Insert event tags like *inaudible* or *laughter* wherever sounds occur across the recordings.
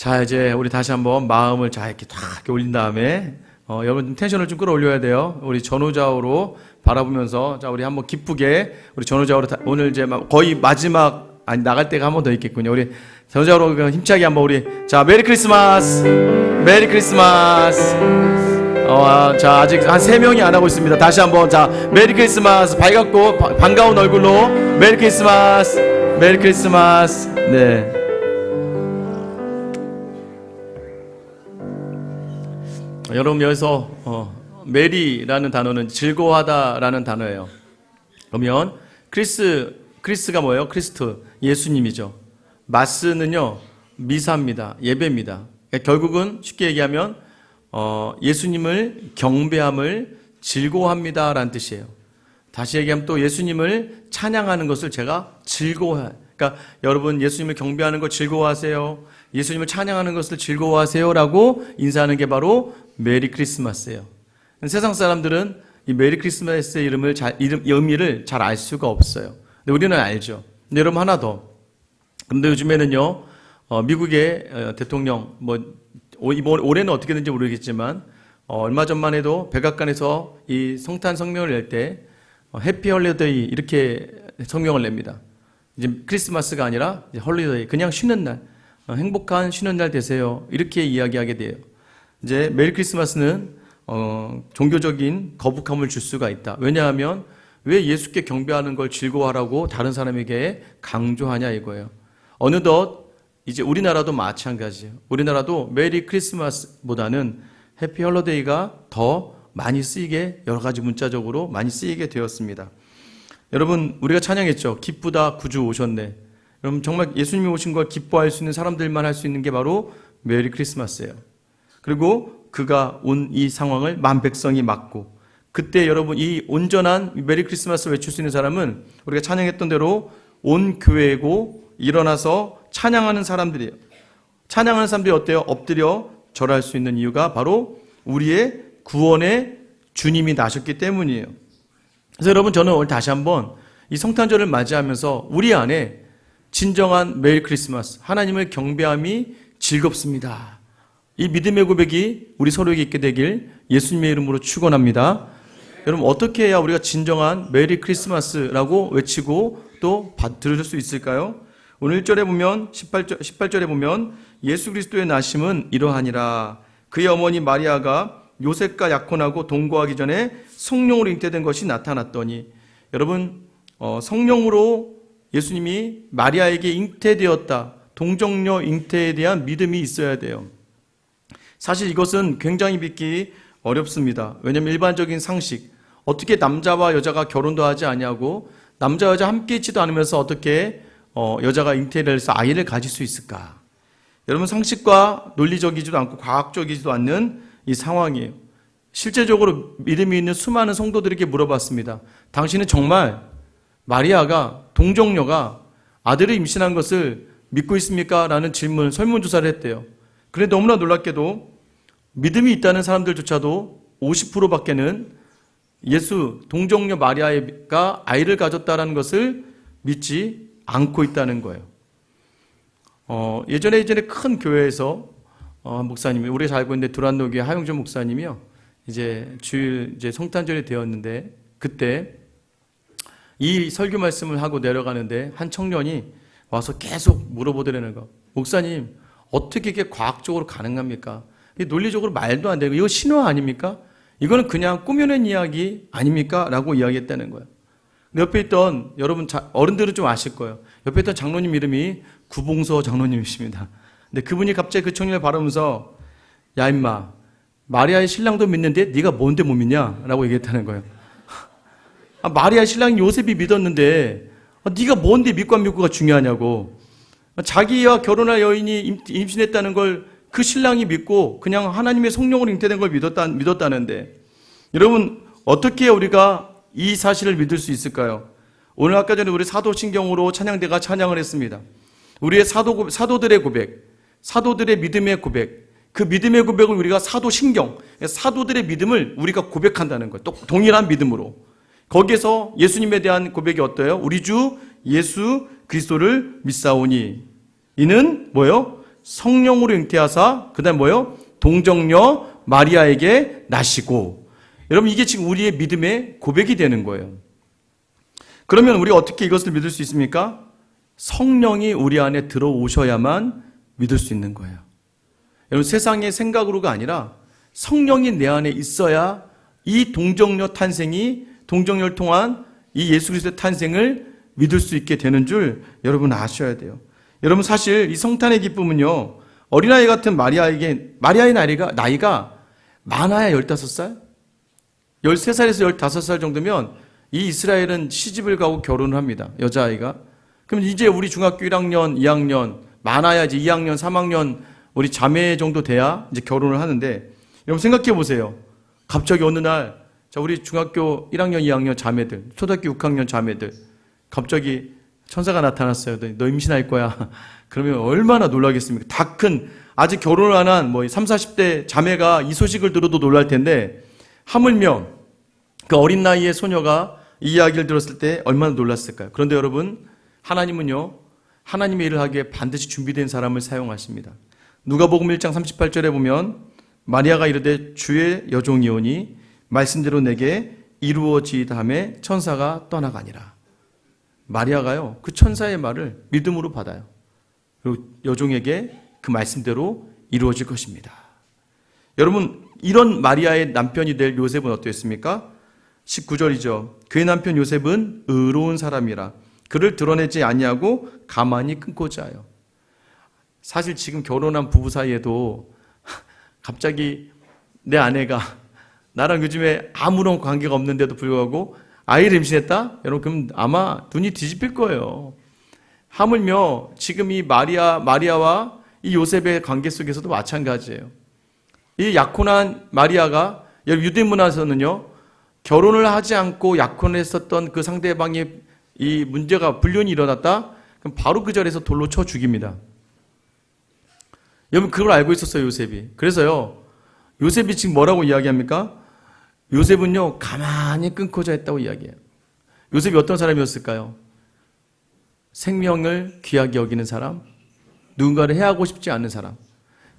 자, 이제 우리 다시 한번 마음을 자, 이렇게 탁 올린 다음에, 어, 여러분 좀 텐션을 좀 끌어올려야 돼요. 우리 전후좌우로 바라보면서, 자, 우리 한번 기쁘게, 우리 전후좌우로, 다- 오늘 이제 막 거의 마지막, 아니, 나갈 때가 한 번 더 있겠군요. 우리 전후좌우로 그 힘차게 한번 우리, 자, 메리 크리스마스! 메리 크리스마스! 어, 아, 자, 아직 한 세 명이 안 하고 있습니다. 다시 한번, 자, 메리 크리스마스! 밝았고, 바- 반가운 얼굴로, 메리 크리스마스! 메리 크리스마스! 네. 여러분 여기서 어, 메리라는 단어는 즐거워하다라는 단어예요. 그러면 크리스 크리스가 뭐예요? 크리스트 예수님이죠. 마스는요 미사입니다. 예배입니다. 그러니까 결국은 쉽게 얘기하면 어, 예수님을 경배함을 즐거워합니다라는 뜻이에요. 다시 얘기하면 또 예수님을 찬양하는 것을 제가 즐거워해. 그러니까 여러분 예수님을 경배하는 걸 즐거워하세요. 예수님을 찬양하는 것을 즐거워하세요라고 인사하는 게 바로 메리 크리스마스예요. 세상 사람들은 이 메리 크리스마스의 이름을 잘, 이름, 의미를 잘 알 수가 없어요. 근데 우리는 알죠. 근데 여러분 하나 더. 근데 요즘에는요, 어, 미국의 어, 대통령, 뭐, 오- 이번, 올해는 어떻게 되는지 모르겠지만, 어, 얼마 전만 해도 백악관에서 이 성탄 성명을 낼 때, 어, 해피 헐리데이 이렇게 성명을 냅니다. 이제 크리스마스가 아니라 헐리데이, 그냥 쉬는 날, 어, 행복한 쉬는 날 되세요. 이렇게 이야기하게 돼요. 이제 메리 크리스마스는 어, 종교적인 거북함을 줄 수가 있다. 왜냐하면 왜 예수께 경배하는 걸 즐거워하라고 다른 사람에게 강조하냐 이거예요. 어느덧 이제 우리나라도 마찬가지예요. 우리나라도 메리 크리스마스보다는 해피 헐러데이가 더 많이 쓰이게 여러 가지 문자적으로 많이 쓰이게 되었습니다. 여러분 우리가 찬양했죠. 기쁘다 구주 오셨네. 여러분 정말 예수님이 오신 걸 기뻐할 수 있는 사람들만 할 수 있는 게 바로 메리 크리스마스예요. 그리고 그가 온 이 상황을 만 백성이 맞고 그때 여러분 이 온전한 메리 크리스마스를 외칠 수 있는 사람은 우리가 찬양했던 대로 온 교회고 일어나서 찬양하는 사람들이에요. 찬양하는 사람들이 어때요? 엎드려 절할 수 있는 이유가 바로 우리의 구원의 주님이 나셨기 때문이에요. 그래서 여러분 저는 오늘 다시 한번 이 성탄절을 맞이하면서 우리 안에 진정한 메리 크리스마스 하나님을 경배함이 즐겁습니다. 이 믿음의 고백이 우리 서로에게 있게 되길 예수님의 이름으로 축원합니다. 여러분 어떻게 해야 우리가 진정한 메리 크리스마스라고 외치고 또 받- 들을 수 있을까요? 오늘 1절에 보면 18절 18절에 보면 예수 그리스도의 나심은 이러하니라 그의 어머니 마리아가 요셉과 약혼하고 동거하기 전에 성령으로 잉태된 것이 나타났더니 여러분 어, 성령으로 예수님이 마리아에게 잉태되었다. 동정녀 잉태에 대한 믿음이 있어야 돼요. 사실 이것은 굉장히 믿기 어렵습니다. 왜냐하면 일반적인 상식, 어떻게 남자와 여자가 결혼도 하지 아니하고 남자 여자 함께 있지도 않으면서 어떻게 어, 여자가 잉태를 해서 아이를 가질 수 있을까? 여러분 상식과 논리적이지도 않고 과학적이지도 않는 이 상황이에요. 실제적으로 믿음이 있는 수많은 성도들에게 물어봤습니다. 당신은 정말 마리아가 동정녀가 아들을 임신한 것을 믿고 있습니까? 라는 질문, 설문조사를 했대요. 그런데 너무나 놀랍게도 믿음이 있다는 사람들조차도 50%밖에는 예수 동정녀 마리아가 아이를 가졌다라는 것을 믿지 않고 있다는 거예요. 어, 예전에 예전에 큰 교회에서 어, 목사님이 우리가 잘 알고 있는데 두란노 교회 하용준 목사님이요. 이제 주일 이제 성탄절이 되었는데 그때 이 설교 말씀을 하고 내려가는데 한 청년이 와서 계속 물어보더라는 거. 목사님, 어떻게 이게 과학적으로 가능합니까? 이게 논리적으로 말도 안 되고 이거 신화 아닙니까? 이거는 그냥 꾸며낸 이야기 아닙니까? 라고 이야기했다는 거예요. 옆에 있던 여러분 자- 어른들은 좀 아실 거예요. 옆에 있던 장로님 이름이 구봉서 장로님이십니다. 근데 그분이 갑자기 그 청년을 바라보면서 야 임마 마리아의 신랑도 믿는데 네가 뭔데 못 믿냐? 라고 얘기했다는 거예요. *laughs* 아, 마리아 신랑 요셉이 믿었는데 아, 네가 뭔데 믿고 안 믿고가 중요하냐고. 아, 자기와 결혼할 여인이 임- 임신했다는 걸 그 신랑이 믿고 그냥 하나님의 성령으로 잉태된 걸 믿었다, 믿었다는데 여러분 어떻게 우리가 이 사실을 믿을 수 있을까요? 오늘 아까 전에 우리 사도신경으로 찬양대가 찬양을 했습니다. 우리의 사도, 고- 사도들의 고백, 사도들의 믿음의 고백, 그 믿음의 고백을 우리가 사도신경, 사도들의 믿음을 우리가 고백한다는 거예요. 또 동일한 믿음으로. 거기에서 예수님에 대한 고백이 어때요? 우리 주 예수 그리스도를 믿사오니 이는 뭐요? 성령으로 잉태하사 그다음 뭐요? 동정녀 마리아에게 나시고 여러분 이게 지금 우리의 믿음의 고백이 되는 거예요. 그러면 우리 어떻게 이것을 믿을 수 있습니까? 성령이 우리 안에 들어오셔야만 믿을 수 있는 거예요. 여러분 세상의 생각으로가 아니라 성령이 내 안에 있어야 이 동정녀 탄생이 동정녀를 통한 이 예수 그리스도의 탄생을 믿을 수 있게 되는 줄 여러분 아셔야 돼요. 여러분 사실 이 성탄의 기쁨은요. 어린아이 같은 마리아에게 마리아의 나이가 나이가 많아야 15살? 13살에서 15살 정도면 이 이스라엘은 시집을 가고 결혼을 합니다. 여자아이가. 그럼 이제 우리 중학교 1학년, 2학년, 많아야 이제 2학년, 3학년 우리 자매 정도 돼야 이제 결혼을 하는데 여러분 생각해 보세요. 갑자기 어느 날 자, 우리 중학교 1학년, 2학년 자매들, 초등학교 6학년 자매들 갑자기 천사가 나타났어요. 너 임신할 거야. *laughs* 그러면 얼마나 놀라겠습니까? 다 큰 아직 결혼을 안 한 뭐 3, 40대 자매가 이 소식을 들어도 놀랄 텐데 하물며 그 어린 나이의 소녀가 이 이야기를 들었을 때 얼마나 놀랐을까요? 그런데 여러분, 하나님은요, 하나님의 일을 하기에 반드시 준비된 사람을 사용하십니다. 누가복음 1장 38절에 보면 마리아가 이르되 주의 여종이오니 말씀대로 내게 이루어지다함에 천사가 떠나가니라. 마리아가요, 그 천사의 말을 믿음으로 받아요. 그리고 여종에게 그 말씀대로 이루어질 것입니다. 여러분, 이런 마리아의 남편이 될 요셉은 어땠습니까? 19절이죠. 그의 남편 요셉은 의로운 사람이라 그를 드러내지 아니하고 가만히 끊고자 하여. 사실 지금 결혼한 부부 사이에도 *laughs* 갑자기 내 아내가 나랑 요즘에 아무런 관계가 없는데도 불구하고 아이를 임신했다? 여러분 그럼 아마 눈이 뒤집힐 거예요. 하물며 지금 이 마리아 마리아와 이 요셉의 관계 속에서도 마찬가지예요. 이 약혼한 마리아가 유대 문화에서는요 결혼을 하지 않고 약혼을 했었던 그 상대방이 이 문제가 불륜이 일어났다 그럼 바로 그 자리에서 돌로 쳐 죽입니다. 여러분 그걸 알고 있었어요 요셉이. 그래서요 요셉이 지금 뭐라고 이야기합니까? 요셉은요 가만히 끊고자 했다고 이야기해요. 요셉이 어떤 사람이었을까요? 생명을 귀하게 여기는 사람, 누군가를 해하고 싶지 않은 사람,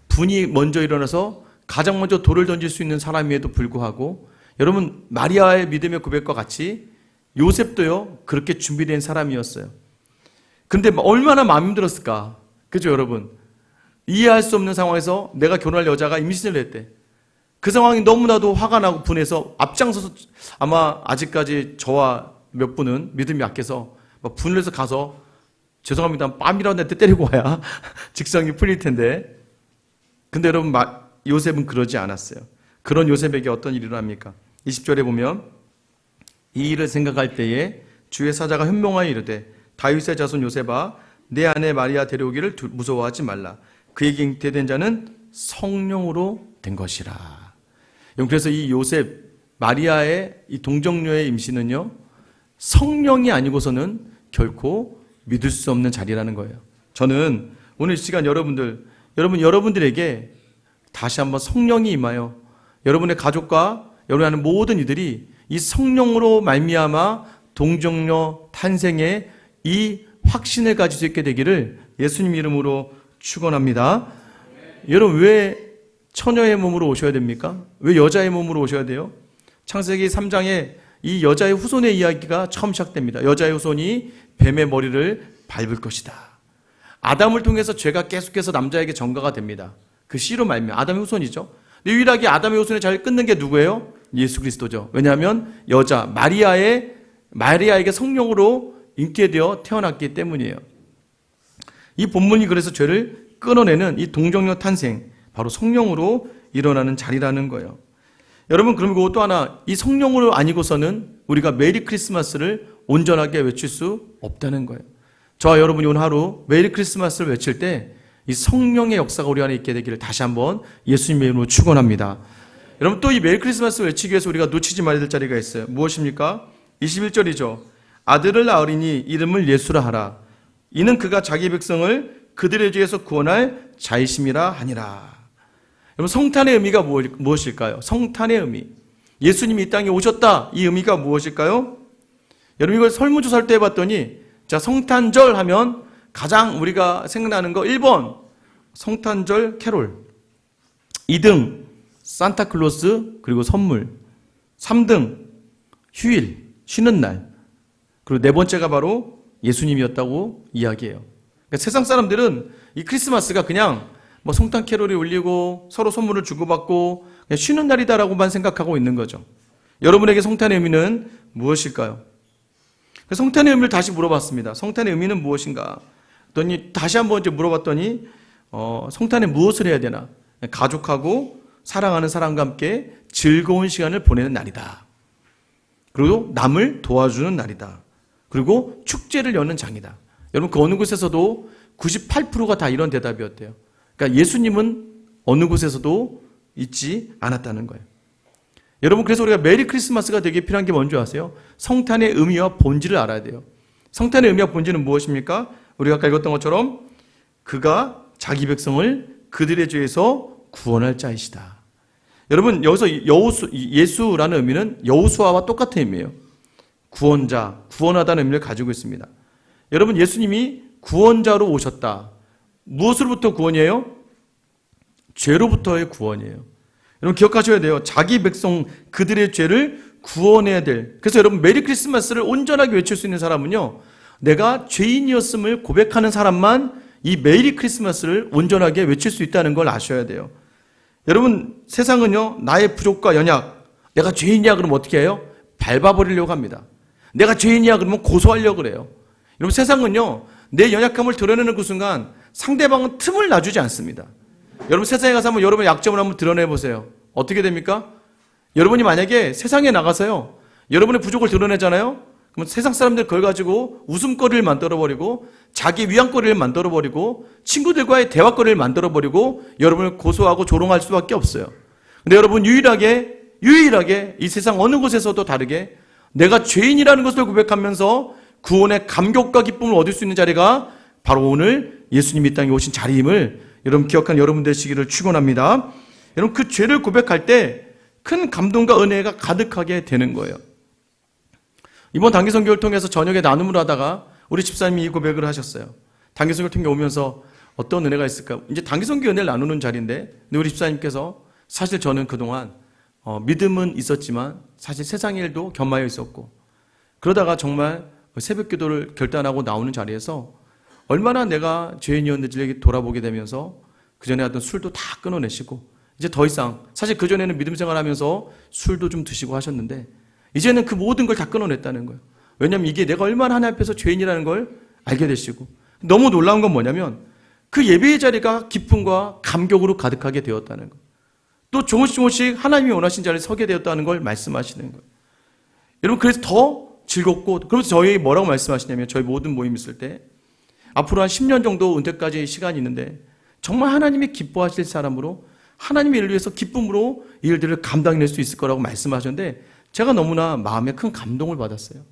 분이 먼저 일어나서 가장 먼저 돌을 던질 수 있는 사람임에도 불구하고 여러분 마리아의 믿음의 고백과 같이 요셉도요 그렇게 준비된 사람이었어요. 근데 얼마나 마음 힘들었을까, 그죠 여러분? 이해할 수 없는 상황에서 내가 결혼할 여자가 임신을 했대. 그 상황이 너무나도 화가 나고 분해서 앞장서서 아마 아직까지 저와 몇 분은 믿음이 약해서 막 분을 해서 가서 죄송합니다. 빰이라도 내때 때리고 와야 *laughs* 직성이 풀릴 텐데. 근데 여러분 요셉은 그러지 않았어요. 그런 요셉에게 어떤 일이 일어납니까? 20절에 보면 이 일을 생각할 때에 주의 사자가 현명하여 이르되 다윗의 자손 요셉아 내 아내 마리아 데려오기를 무서워하지 말라. 그에게 잉태된 자는 성령으로 된 것이라. 그래서 이 요셉 마리아의 이 동정녀의 임신은요 성령이 아니고서는 결코 믿을 수 없는 자리라는 거예요. 저는 오늘 시간 여러분들 여러분 여러분들에게 다시 한번 성령이 임하여 여러분의 가족과 여러분 하는 모든 이들이 이 성령으로 말미암아 동정녀 탄생의 이 확신을 가질 수 있게 되기를 예수님 이름으로 축원합니다. 여러분 왜 처녀의 몸으로 오셔야 됩니까? 왜 여자의 몸으로 오셔야 돼요? 창세기 3장에 이 여자의 후손의 이야기가 처음 시작됩니다. 여자의 후손이 뱀의 머리를 밟을 것이다. 아담을 통해서 죄가 계속해서 남자에게 전가가 됩니다. 그 씨로 말면 아담의 후손이죠. 유일하게 아담의 후손의 자리를 끊는 게 누구예요? 예수 그리스도죠. 왜냐하면 여자 마리아의 마리아에게 성령으로 잉태되어 태어났기 때문이에요. 이 본문이 그래서 죄를 끊어내는 이 동정녀 탄생 바로 성령으로 일어나는 자리라는 거예요. 여러분 그리고 또 하나 이 성령으로 아니고서는 우리가 메리 크리스마스를 온전하게 외칠 수 없다는 거예요. 저와 여러분이 오늘 하루 메리 크리스마스를 외칠 때 이 성령의 역사가 우리 안에 있게 되기를 다시 한번 예수님의 이름으로 축원합니다. 여러분 또 이 메리 크리스마스 외치기 위해서 우리가 놓치지 말아야 될 자리가 있어요. 무엇입니까? 21절이죠. 아들을 낳으리니 이름을 예수라 하라. 이는 그가 자기 백성을 그들의 죄에서 구원할 자이심이라 하니라. 여러분 성탄의 의미가 무엇일까요? 성탄의 의미. 예수님이 이 땅에 오셨다. 이 의미가 무엇일까요? 여러분 이걸 설문조사를 때 해봤더니 자 성탄절 하면 가장 우리가 생각나는 거 1번 성탄절 캐롤. 2등 산타클로스 그리고 선물. 3등 휴일, 쉬는 날. 그리고 네 번째가 바로 예수님이었다고 이야기해요. 그러니까 세상 사람들은 이 크리스마스가 그냥 뭐 성탄 캐롤이 울리고 서로 선물을 주고받고 쉬는 날이다라고만 생각하고 있는 거죠. 여러분에게 성탄의 의미는 무엇일까요? 그 성탄의 의미를 다시 물어봤습니다. 성탄의 의미는 무엇인가? 그랬더니 다시 한번 물어봤더니 어, 성탄에 무엇을 해야 되나? 가족하고 사랑하는 사람과 함께 즐거운 시간을 보내는 날이다. 그리고 남을 도와주는 날이다. 그리고 축제를 여는 장이다. 여러분 그 어느 곳에서도 98%가 다 이런 대답이었대요. 그러니까 예수님은 어느 곳에서도 있지 않았다는 거예요. 여러분 그래서 우리가 메리 크리스마스가 되게 필요한 게 뭔지 아세요? 성탄의 의미와 본질을 알아야 돼요. 성탄의 의미와 본질은 무엇입니까? 우리가 아까 읽었던 것처럼 그가 자기 백성을 그들의 죄에서 구원할 자이시다. 여러분 여기서 여우수 예수라는 의미는 여우수아와 똑같은 의미예요. 구원자, 구원하다는 의미를 가지고 있습니다. 여러분 예수님이 구원자로 오셨다. 무엇으로부터 구원이에요? 죄로부터의 구원이에요. 여러분 기억하셔야 돼요. 자기 백성 그들의 죄를 구원해야 될. 그래서 여러분 메리 크리스마스를 온전하게 외칠 수 있는 사람은요. 내가 죄인이었음을 고백하는 사람만 이 메리 크리스마스를 온전하게 외칠 수 있다는 걸 아셔야 돼요. 여러분 세상은요. 나의 부족과 연약. 내가 죄인이야 그러면 어떻게 해요? 밟아버리려고 합니다. 내가 죄인이야 그러면 고소하려고 그래요. 여러분 세상은요. 내 연약함을 드러내는 그 순간 상대방은 틈을 놔주지 않습니다. 여러분 세상에 가서 한번 여러분의 약점을 한번 드러내 보세요. 어떻게 됩니까? 여러분이 만약에 세상에 나가서요. 여러분의 부족을 드러내잖아요. 그럼 세상 사람들 그걸 가지고 웃음거리를 만들어 버리고 자기 위안거리를 만들어 버리고 친구들과의 대화거리를 만들어 버리고 여러분을 고소하고 조롱할 수밖에 없어요. 근데 여러분 유일하게 유일하게 이 세상 어느 곳에서도 다르게 내가 죄인이라는 것을 고백하면서 구원의 감격과 기쁨을 얻을 수 있는 자리가 바로 오늘 예수님이 이 땅에 오신 자리임을 여러분 기억한 여러분 되시기를 축원합니다. 여러분 그 죄를 고백할 때 큰 감동과 은혜가 가득하게 되는 거예요. 이번 단기 선교를 통해서 저녁에 나눔을 하다가 우리 집사님이 이 고백을 하셨어요. 단기 선교를 통해 오면서 어떤 은혜가 있을까? 이제 단기 선교 은혜를 나누는 자리인데 우리 집사님께서 사실 저는 그동안 어, 믿음은 있었지만 사실 세상 일도 겸하여 있었고 그러다가 정말 새벽 기도를 결단하고 나오는 자리에서 얼마나 내가 죄인이었는지 돌아보게 되면서 그 전에 하던 술도 다 끊어내시고 이제 더 이상 사실 그 전에는 믿음 생활하면서 술도 좀 드시고 하셨는데 이제는 그 모든 걸 다 끊어냈다는 거예요. 왜냐하면 이게 내가 얼마나 하나님 앞에서 죄인이라는 걸 알게 되시고 너무 놀라운 건 뭐냐면 그 예배의 자리가 기쁨과 감격으로 가득하게 되었다는 거예요. 또 조금씩 조금씩 하나님이 원하신 자리에 서게 되었다는 걸 말씀하시는 거예요. 여러분 그래서 더 즐겁고 그래서 저희 뭐라고 말씀하시냐면 저희 모든 모임 있을 때 앞으로 한 10년 정도 은퇴까지 시간이 있는데 정말 하나님이 기뻐하실 사람으로 하나님의 일을 위해서 기쁨으로 이 일들을 감당해낼 수 있을 거라고 말씀하셨는데 제가 너무나 마음에 큰 감동을 받았어요.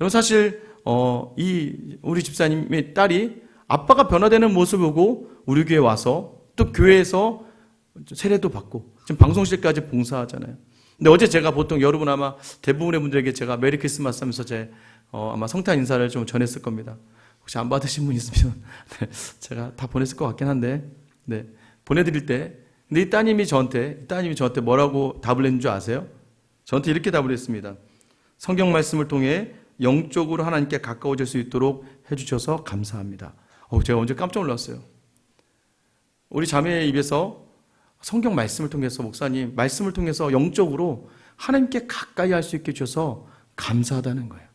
여러분 사실 어, 이 우리 집사님의 딸이 아빠가 변화되는 모습을 보고 우리 교회 와서 또 교회에서 세례도 받고 지금 방송실까지 봉사하잖아요. 근데 어제 제가 보통 여러분 아마 대부분의 분들에게 제가 메리 크리스마스 하면서 제 어, 아마 성탄 인사를 좀 전했을 겁니다. 혹시 안 받으신 분 있으면 *laughs* 네, 제가 다 보냈을 것 같긴 한데 네, 보내드릴 때 근데 이 따님이 저한테 이 따님이 저한테 뭐라고 답을 했는 줄 아세요? 저한테 이렇게 답을 했습니다. 성경 말씀을 통해 영적으로 하나님께 가까워질 수 있도록 해주셔서 감사합니다. 어, 제가 언제 깜짝 놀랐어요. 우리 자매의 입에서 성경 말씀을 통해서 목사님 말씀을 통해서 영적으로 하나님께 가까이 할 수 있게 해주셔서 감사하다는 거예요.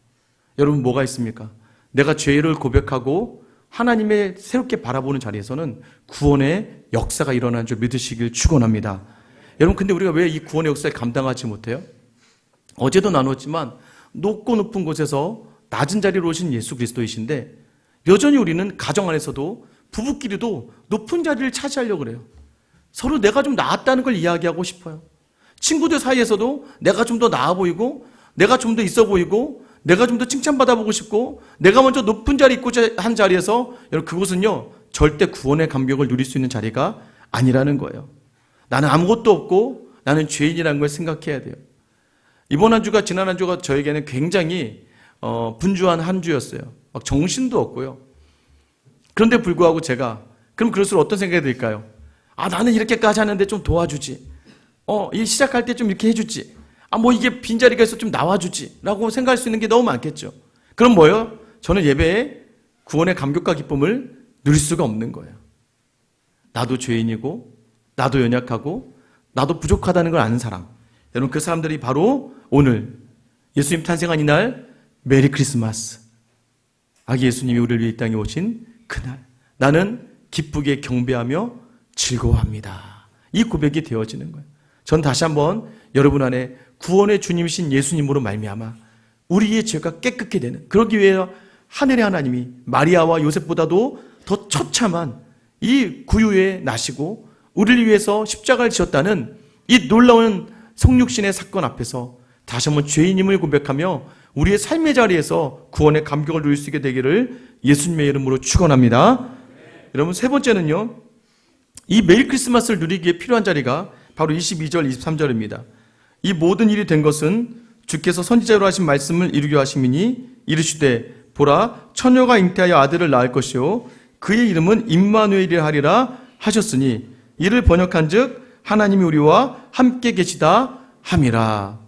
여러분 뭐가 있습니까? 내가 죄를 고백하고 하나님의 새롭게 바라보는 자리에서는 구원의 역사가 일어나는 줄 믿으시길 축원합니다. 여러분 근데 우리가 왜 이 구원의 역사를 감당하지 못해요? 어제도 나눴지만 높고 높은 곳에서 낮은 자리로 오신 예수 그리스도이신데 여전히 우리는 가정 안에서도 부부끼리도 높은 자리를 차지하려고 그래요. 서로 내가 좀 나았다는 걸 이야기하고 싶어요. 친구들 사이에서도 내가 좀 더 나아 보이고 내가 좀 더 있어 보이고 내가 좀 더 칭찬받아보고 싶고 내가 먼저 높은 자리 있고자 한 자리에서 여러분 그곳은요 절대 구원의 감격을 누릴 수 있는 자리가 아니라는 거예요. 나는 아무것도 없고 나는 죄인이라는 걸 생각해야 돼요. 이번 한 주가 지난 한 주가 저에게는 굉장히 어, 분주한 한 주였어요. 막 정신도 없고요. 그런데 불구하고 제가 그럼 그럴수록 어떤 생각이 들까요? 아, 나는 이렇게까지 하는데 좀 도와주지. 어, 이 시작할 때 좀 이렇게 해주지. 아, 뭐 이게 빈자리가 있어 좀 나와주지. 라고 생각할 수 있는 게 너무 많겠죠. 그럼 뭐예요? 저는 예배에 구원의 감격과 기쁨을 누릴 수가 없는 거예요. 나도 죄인이고, 나도 연약하고, 나도 부족하다는 걸 아는 사람. 여러분, 그 사람들이 바로 오늘 예수님 탄생한 이날 메리 크리스마스. 아기 예수님이 우리를 위해 이 땅에 오신 그날. 나는 기쁘게 경배하며 즐거워합니다. 이 고백이 되어지는 거예요. 전 다시 한번 여러분 안에 구원의 주님이신 예수님으로 말미암아 우리의 죄가 깨끗게 되는 그러기 위해 하늘의 하나님이 마리아와 요셉보다도 더 처참한 이 구유에 나시고 우리를 위해서 십자가를 지었다는 이 놀라운 성육신의 사건 앞에서 다시 한번 죄인임을 고백하며 우리의 삶의 자리에서 구원의 감격을 누릴 수 있게 되기를 예수님의 이름으로 축원합니다. 여러분 세 번째는요. 이 메리 크리스마스를 누리기에 필요한 자리가 바로 22절, 23절입니다. 이 모든 일이 된 것은 주께서 선지자로 하신 말씀을 이루게 하심이니 이르시되 보라 처녀가 잉태하여 아들을 낳을 것이요 그의 이름은 임마누엘이라 하리라 하셨으니 이를 번역한즉 하나님이 우리와 함께 계시다 함이라.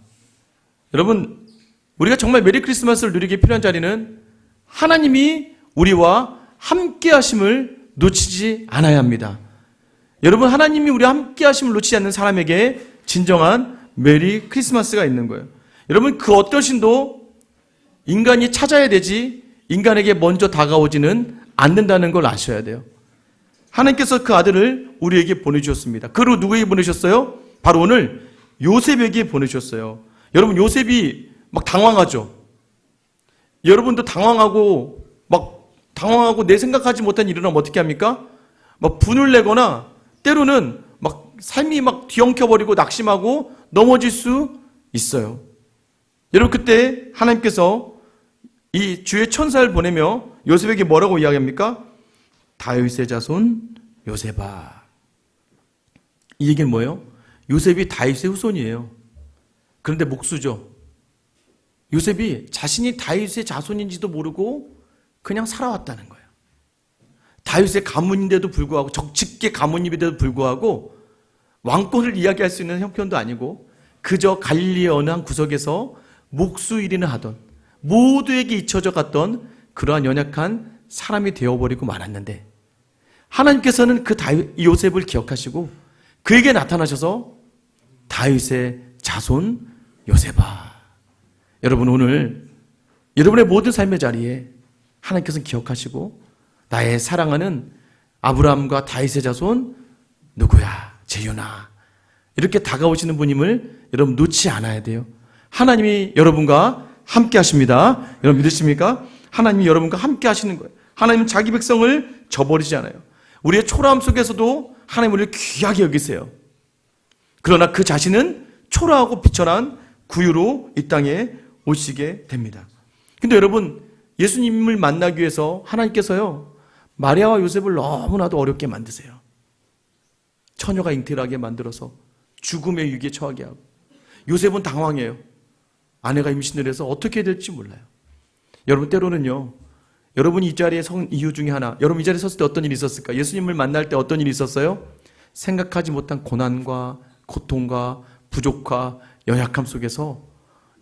여러분 우리가 정말 메리 크리스마스를 누리기에 필요한 자리는 하나님이 우리와 함께 하심을 놓치지 않아야 합니다. 여러분 하나님이 우리와 함께 하심을 놓치지 않는 사람에게 진정한 메리 크리스마스가 있는 거예요. 여러분 그 어떤 신도 인간이 찾아야 되지 인간에게 먼저 다가오지는 않는다는 걸 아셔야 돼요. 하나님께서 그 아들을 우리에게 보내주셨습니다. 그리고 누구에게 보내셨어요? 바로 오늘 요셉에게 보내주셨어요. 여러분 요셉이 막 당황하죠. 여러분도 당황하고 막 당황하고 내 생각하지 못한 일을 하면 어떻게 합니까? 막 분을 내거나 때로는 막 삶이 막 뒤엉켜버리고 낙심하고 넘어질 수 있어요. 여러분 그때 하나님께서 이 주의 천사를 보내며 요셉에게 뭐라고 이야기합니까? 다윗의 자손 요셉아. 이 얘기는 뭐예요? 요셉이 다윗의 후손이에요. 그런데 목수죠. 요셉이 자신이 다윗의 자손인지도 모르고 그냥 살아왔다는 거예요. 다윗의 가문인데도 불구하고 적직계 가문인데도 불구하고 왕권을 이야기할 수 있는 형편도 아니고 그저 갈릴리의 어느 한 구석에서 목수 일이나 하던 모두에게 잊혀져 갔던 그러한 연약한 사람이 되어버리고 말았는데 하나님께서는 그 다윗, 요셉을 기억하시고 그에게 나타나셔서 다윗의 자손 요셉아. 여러분 오늘 여러분의 모든 삶의 자리에 하나님께서는 기억하시고 나의 사랑하는 아브라함과 다윗의 자손 누구야 재윤아 이렇게 다가오시는 분임을 여러분 놓지 않아야 돼요. 하나님이 여러분과 함께 하십니다. 여러분 믿으십니까? 하나님이 여러분과 함께 하시는 거예요. 하나님은 자기 백성을 저버리지 않아요. 우리의 초라함 속에서도 하나님 우리를 귀하게 여기세요. 그러나 그 자신은 초라하고 비천한 구유로 이 땅에 오시게 됩니다. 근데 여러분, 예수님을 만나기 위해서 하나님께서요, 마리아와 요셉을 너무나도 어렵게 만드세요. 처녀가 잉태를 하게 만들어서 죽음의 위기에 처하게 하고, 요셉은 당황해요. 아내가 임신을 해서 어떻게 될지 몰라요. 여러분, 때로는요, 여러분이 이 자리에 선 이유 중에 하나, 여러분 이 자리에 섰을 때 어떤 일이 있었을까? 예수님을 만날 때 어떤 일이 있었어요? 생각하지 못한 고난과 고통과 부족과 연약함 속에서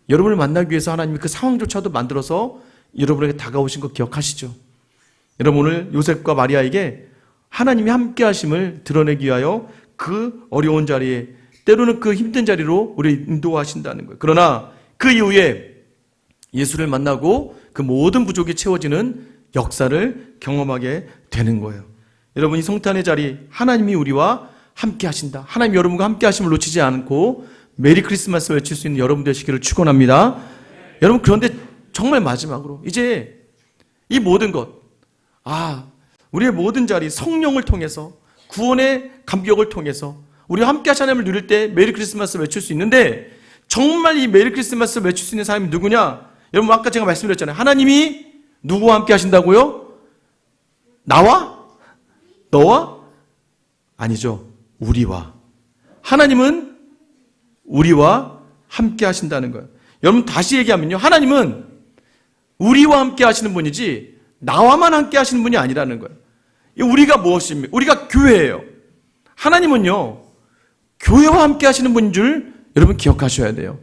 여러분을 만나기 위해서 하나님이 그 상황조차도 만들어서 여러분에게 다가오신 거 기억하시죠? 여러분 오늘 요셉과 마리아에게 하나님이 함께 하심을 드러내기 위하여 그 어려운 자리에 때로는 그 힘든 자리로 우리 인도하신다는 거예요. 그러나 그 이후에 예수를 만나고 그 모든 부족이 채워지는 역사를 경험하게 되는 거예요. 여러분 이 성탄의 자리 하나님이 우리와 함께 하신다. 하나님 여러분과 함께 하심을 놓치지 않고 메리 크리스마스 외칠 수 있는 여러분 되시기를 축원합니다. 여러분 그런데 정말 마지막으로 이제 이 모든 것 아, 우리의 모든 자리 성령을 통해서 구원의 감격을 통해서 우리와 함께 하신 하나님을 누릴 때 메리 크리스마스 외칠 수 있는데 정말 이 메리 크리스마스 외칠 수 있는 사람이 누구냐? 여러분 아까 제가 말씀드렸잖아요. 하나님이 누구와 함께 하신다고요? 나와? 너와? 아니죠. 우리와. 하나님은 우리와 함께 하신다는 거예요. 여러분 다시 얘기하면요. 하나님은 우리와 함께 하시는 분이지 나와만 함께 하시는 분이 아니라는 거예요. 우리가 무엇입니까? 우리가 교회예요. 하나님은요, 교회와 함께 하시는 분인 줄 여러분 기억하셔야 돼요.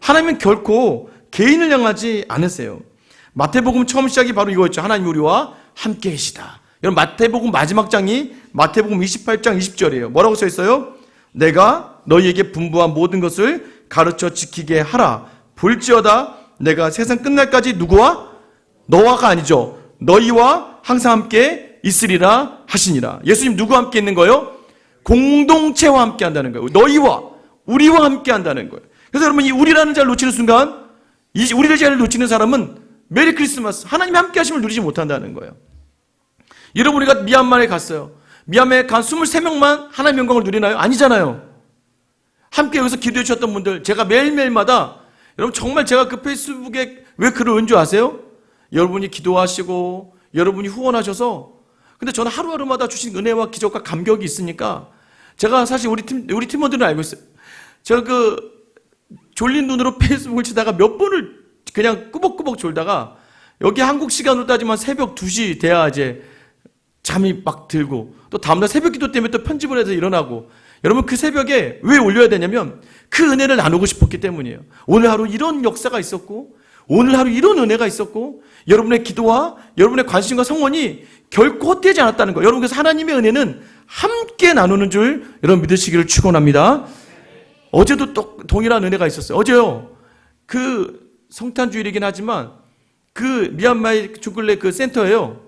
하나님은 결코 개인을 향하지 않으세요. 마태복음 처음 시작이 바로 이거였죠. 하나님 우리와 함께 계시다. 여러분 마태복음 마지막 장이 마태복음 28장 20절이에요. 뭐라고 써 있어요? 내가 너희에게 분부한 모든 것을 가르쳐 지키게 하라. 볼지어다 내가 세상 끝날까지 누구와 너와가 아니죠. 너희와 항상 함께 있으리라 하시니라. 예수님 누구와 함께 있는 거요? 공동체와 함께 한다는 거예요. 너희와 우리와 함께 한다는 거예요. 그래서 여러분 이 우리라는 자를 놓치는 순간 이 우리를 자를 놓치는 사람은 메리 크리스마스 하나님이 함께 하심을 누리지 못한다는 거예요. 여러분 우리가 미얀마에 갔어요. 미얀마에 간 23명만 하나님 영광을 누리나요? 아니잖아요. 함께 여기서 기도해 주셨던 분들 제가 매일매일마다 여러분 정말 제가 그 페이스북에 왜 글을 온 줄 아세요? 여러분이 기도하시고 여러분이 후원하셔서 근데 저는 하루하루마다 주신 은혜와 기적과 감격이 있으니까 제가 사실 우리 팀 우리 팀원들은 알고 있어요. 제가 그 졸린 눈으로 *laughs* 페이스북을 치다가 몇 번을 그냥 꾸벅꾸벅 졸다가 여기 한국 시간으로 따지면 새벽 2시 돼야 이제 잠이 막 들고 또 다음날 새벽 기도 때문에 또 편집을 해서 일어나고 여러분 그 새벽에 왜 올려야 되냐면 그 은혜를 나누고 싶었기 때문이에요. 오늘 하루 이런 역사가 있었고 오늘 하루 이런 은혜가 있었고 여러분의 기도와 여러분의 관심과 성원이 결코 헛되지 않았다는 거예요. 여러분 그래서 하나님의 은혜는 함께 나누는 줄 여러분 믿으시기를 축원합니다. 어제도 또 동일한 은혜가 있었어요. 어제요. 그 성탄주일이긴 하지만 그 미얀마의 주글레 그 센터에요.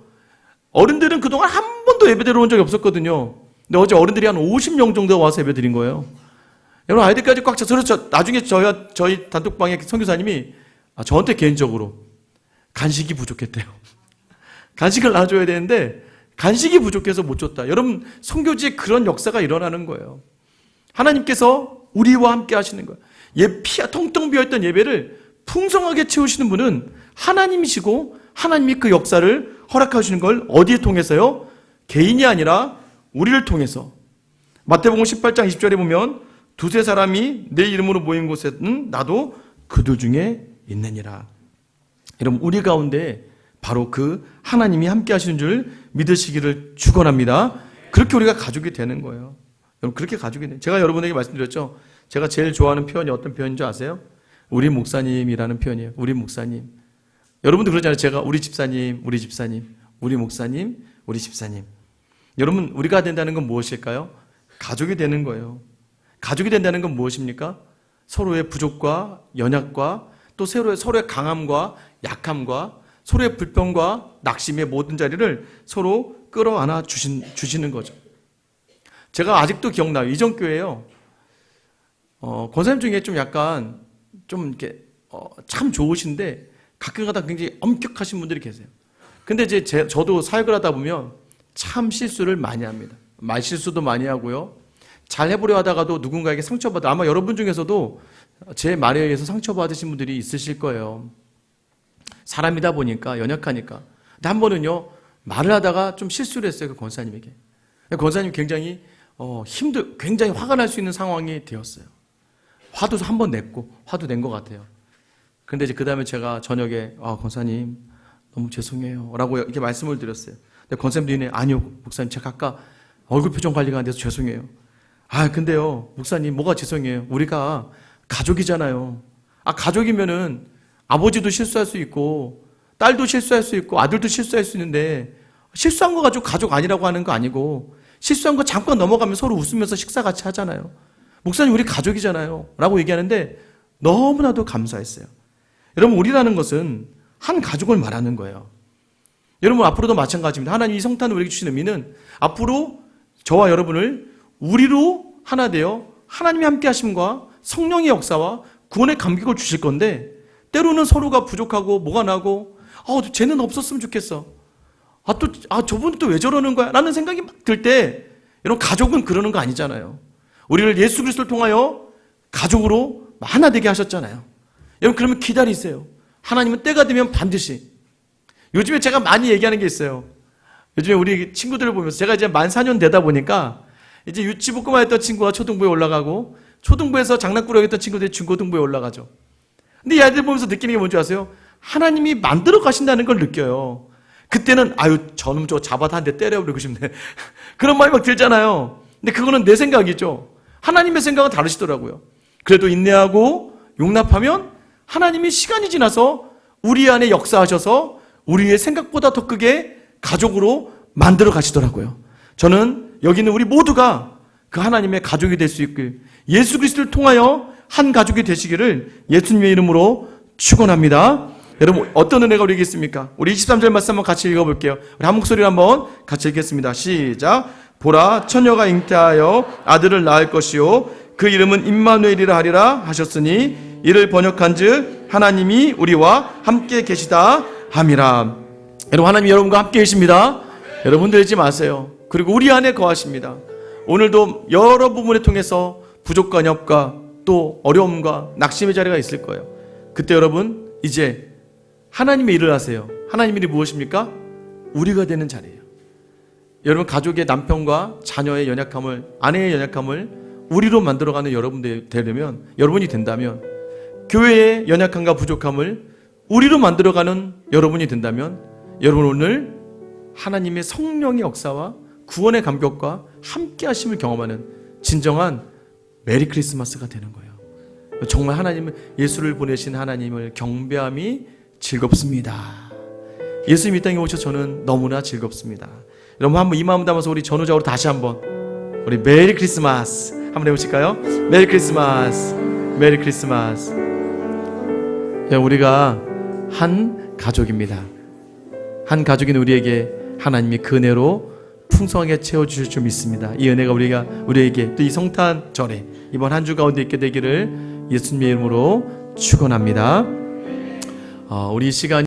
어른들은 그동안 한 번도 예배드려 온 적이 없었거든요. 근데 어제 어른들이 한 50명 정도 와서 예배 드린 거예요. 여러분 아이들까지 꽉 차서. 나중에 저희 저희 단톡방에 선교사님이 아, 저한테 개인적으로 간식이 부족했대요. *laughs* 간식을 나눠줘야 되는데 간식이 부족해서 못 줬다. 여러분 선교지에 그런 역사가 일어나는 거예요. 하나님께서 우리와 함께 하시는 거예요. 예, 피야 통통 비어있던 예배를 풍성하게 채우시는 분은 하나님이시고 하나님이 그 역사를 허락하시는 걸 어디에 통해서요? 개인이 아니라 우리를 통해서. 마태복음 18장 20절에 보면 두세 사람이 내 이름으로 모인 곳에는 나도 그들 중에 있느니라. 여러분 우리 가운데 바로 그 하나님이 함께 하시는 줄 믿으시기를 축원합니다. 그렇게 우리가 가족이 되는 거예요. 여러분 그렇게 가족이 돼. 제가 여러분에게 말씀드렸죠. 제가 제일 좋아하는 표현이 어떤 표현인 줄 아세요? 우리 목사님이라는 표현이에요. 우리 목사님. 여러분도 그러잖아요. 제가 우리 집사님, 우리 집사님, 우리 목사님, 우리 집사님. 여러분 우리가 된다는 건 무엇일까요? 가족이 되는 거예요. 가족이 된다는 건 무엇입니까? 서로의 부족과 연약과 또 서로의 서로의 강함과 약함과 서로의 불평과 낙심의 모든 자리를 서로 끌어안아 주신, 주시는 거죠. 제가 아직도 기억나요. 이전 교회요. 어, 권사님 중에 좀 약간 좀 이렇게 어, 참 좋으신데 가끔가다 굉장히 엄격하신 분들이 계세요. 근데 이제 제, 저도 사역을 하다 보면 참 실수를 많이 합니다. 말 실수도 많이 하고요. 잘 해보려 하다가도 누군가에게 상처받아 아마 여러분 중에서도 제 말에 의해서 상처받으신 분들이 있으실 거예요. 사람이다 보니까 연약하니까. 근데 한 번은요 말을 하다가 좀 실수를 했어요 그 권사님에게. 권사님 굉장히 어, 힘들, 굉장히 화가 날 수 있는 상황이 되었어요. 화도 한 번 냈고 화도 낸 것 같아요. 근데 이제 그 다음에 제가 저녁에 아 권사님 너무 죄송해요라고 이렇게 말씀을 드렸어요. 근데 권사님들이 아니요 목사님 제가 아까 얼굴 표정 관리가 안 돼서 죄송해요. 아 근데요 목사님 뭐가 죄송해요? 우리가 가족이잖아요. 아 가족이면은 아버지도 실수할 수 있고 딸도 실수할 수 있고 아들도 실수할 수 있는데 실수한 거 가지고 가족 아니라고 하는 거 아니고 실수한 거 잠깐 넘어가면 서로 웃으면서 식사 같이 하잖아요. 목사님 우리 가족이잖아요. 라고 얘기하는데 너무나도 감사했어요. 여러분 우리라는 것은 한 가족을 말하는 거예요. 여러분 앞으로도 마찬가지입니다. 하나님 이 성탄을 우리에게 주신 의미는 앞으로 저와 여러분을 우리로 하나 되어 하나님이 함께 하심과 성령의 역사와 구원의 감격을 주실 건데 때로는 서로가 부족하고 뭐가 나고 아, 쟤는 없었으면 좋겠어. 아, 또, 아, 저분 또 왜 저러는 거야? 라는 생각이 막 들 때, 여러분, 가족은 그러는 거 아니잖아요. 우리를 예수 그리스도를 통하여 가족으로 하나 되게 하셨잖아요. 여러분, 그러면 기다리세요. 하나님은 때가 되면 반드시. 요즘에 제가 많이 얘기하는 게 있어요. 요즘에 우리 친구들을 보면서 제가 이제 만 4년 되다 보니까 이제 유치부끄만 했던 친구가 초등부에 올라가고 초등부에서 장난꾸러기 했던 친구들이 중고등부에 올라가죠. 근데 이 아이들 보면서 느끼는 게 뭔지 아세요? 하나님이 만들어 가신다는 걸 느껴요. 그때는 아유 저놈 저 잡아다 한 대 때려버리고 싶네. *laughs* 그런 마음이 막 들잖아요. 근데 그거는 내 생각이죠. 하나님의 생각은 다르시더라고요. 그래도 인내하고 용납하면 하나님이 시간이 지나서 우리 안에 역사하셔서 우리의 생각보다 더 크게 가족으로 만들어 가시더라고요. 저는 여기 있는 우리 모두가 그 하나님의 가족이 될 수 있길 예수 그리스도를 통하여 한 가족이 되시기를 예수님의 이름으로 축원합니다. 여러분 어떤 은혜가 우리에게 있습니까? 우리 23절 말씀 한번 같이 읽어볼게요. 우리 한 목소리로 한번 같이 읽겠습니다. 시작. 보라 처녀가 잉태하여 아들을 낳을 것이요 그 이름은 임마누엘이라 하리라 하셨으니 이를 번역한즉 하나님이 우리와 함께 계시다 함이라. 여러분 하나님 여러분과 함께 계십니다. 여러분 들지 마세요. 그리고 우리 안에 거하십니다. 오늘도 여러 부분을 통해서 부족과 엽과 또 어려움과 낙심의 자리가 있을 거예요. 그때 여러분 이제 하나님의 일을 하세요. 하나님의 일이 무엇입니까? 우리가 되는 자리예요. 여러분 가족의 남편과 자녀의 연약함을 아내의 연약함을 우리로 만들어가는 여러분들 되려면 여러분이 된다면 교회의 연약함과 부족함을 우리로 만들어가는 여러분이 된다면 여러분 오늘 하나님의 성령의 역사와 구원의 감격과 함께 하심을 경험하는 진정한 메리 크리스마스가 되는 거예요. 정말 하나님을 예수를 보내신 하나님을 경배함이 즐겁습니다. 예수님 이 땅에 오셔 저는 너무나 즐겁습니다. 여러분 한번 이 마음 담아서 우리 전우적으로 다시 한번 우리 메리 크리스마스 한번 해보실까요? 메리 크리스마스, 메리 크리스마스. 예, 우리가 한 가족입니다. 한 가족인 우리에게 하나님이 그 은혜로 풍성하게 채워 주실 줄 믿습니다. 이 은혜가 우리가 우리에게 또 이 성탄 절에 이번 한 주 가운데 있게 되기를 예수님의 이름으로 축원합니다. 어, 우리 이 시간